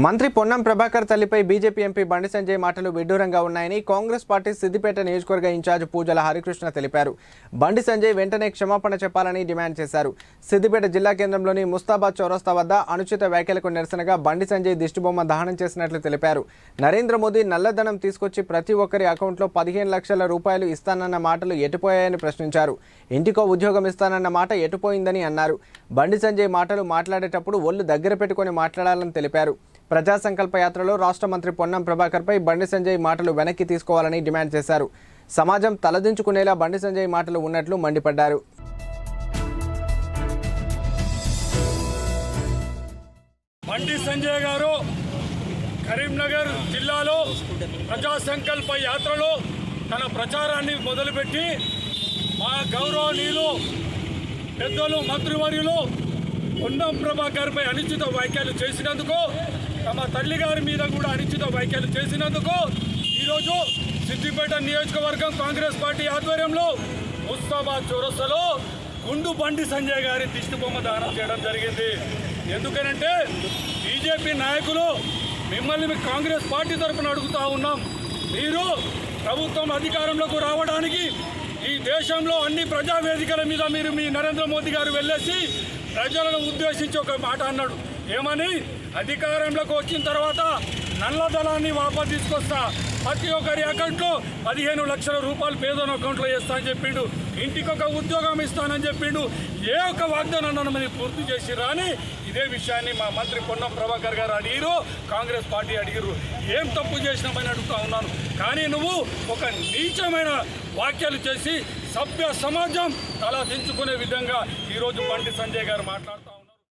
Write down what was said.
మంత్రి పొన్నం ప్రభాకర్ తల్లిపై BJP MP Bandi Sanjay మాటలు విడ్డూరంగా ఉన్నాయని కాంగ్రెస్ పార్టీ సిద్దిపేట నియోజకవర్గ ఇన్ఛార్జ్ పూజల హరికృష్ణ తెలిపారు. బండి సంజయ్ వెంటనే క్షమాపణ చెప్పాలని డిమాండ్ చేశారు. సిద్దిపేట జిల్లా కేంద్రంలోని ముస్తాబాద్ చౌరస్తా వద్ద అనుచిత వ్యాఖ్యలకు నిరసనగా బండి సంజయ్ దిష్టిబొమ్మ దహనం చేసినట్లు తెలిపారు. నరేంద్ర మోదీ నల్లధనం తీసుకొచ్చి ప్రతి ఒక్కరి అకౌంట్లో పదిహేను లక్షల రూపాయలు ఇస్తానన్న మాటలు ఎటుపోయాయని ప్రశ్నించారు. ఇంటికో ఉద్యోగం ఇస్తానన్న మాట ఎటుపోయిందని అన్నారు. బండి సంజయ్ మాటలు మాట్లాడేటప్పుడు ఒళ్ళు దగ్గర పెట్టుకొని మాట్లాడాలని తెలిపారు. ప్రజా సంకల్ప యాత్రలో రాష్ట్ర మంత్రి పొన్నం ప్రభాకర్పై బండి సంజయ్ మాటలు వెనక్కి తీసుకోవాలని డిమాండ్ చేశారు. సమాజం తలదించుకునేలా బండి సంజయ్ మాటలు ఉన్నట్లు మండిపడ్డారు. బండి సంజయ్ గారు కరీంనగర్ జిల్లాలో ప్రజా సంకల్ప యాత్రలో తన ప్రచారాన్ని మొదలుపెట్టి మా గౌరవనీయులు పెద్దలు మంత్రివర్యులు పొన్నం ప్రభాకర్పై అనుచిత వ్యాఖ్యలు చేసినందుకు తమ తల్లి గారి మీద కూడా అనిశ్చిత వ్యాఖ్యలు చేసినందుకు ఈరోజు సిద్దిపేట నియోజకవర్గం కాంగ్రెస్ పార్టీ ఆధ్వర్యంలో ముస్తాబాద్ చౌరస్తలో గుండు బండి సంజయ్ గారి దిష్టిబొమ్మ దానం చేయడం జరిగింది. ఎందుకనంటే బీజేపీ నాయకులు మిమ్మల్ని కాంగ్రెస్ పార్టీ తరఫున అడుగుతా ఉన్నాం. మీరు ప్రభుత్వం అధికారంలోకి రావడానికి ఈ దేశంలో అన్ని ప్రజా వేదికల మీద మీరు మీ నరేంద్ర మోదీ గారు వెళ్ళేసి ప్రజలను ఉద్దేశించి ఒక మాట అన్నాడు. ఏమని? అధికారంలోకి వచ్చిన తర్వాత నల్లధనాన్ని వాపస్ తీసుకొస్తా. ప్రతి ఒక్కరి అకౌంట్లో పదిహేను లక్షల రూపాయలు పేదోని అకౌంట్లో వేస్తా అని చెప్పిండు. ఇంటికి ఒక ఉద్యోగం ఇస్తానని చెప్పిండు. ఏ ఒక్క వాగ్దానం నన్ను మీరు పూర్తి చేసి రాని ఇదే విషయాన్ని మా మంత్రి పొన్నం ప్రభాకర్ గారు అడిగిరు కాంగ్రెస్ పార్టీ అడిగిరు ఏం తప్పు చేసినామని అడుగుతా ఉన్నాను. కానీ నువ్వు ఒక నీచమైన వ్యాఖ్యలు చేసి సభ్య సమాజం తల దించుకునే విధంగా ఈరోజు బండి సంజయ్ గారు మాట్లాడుతూ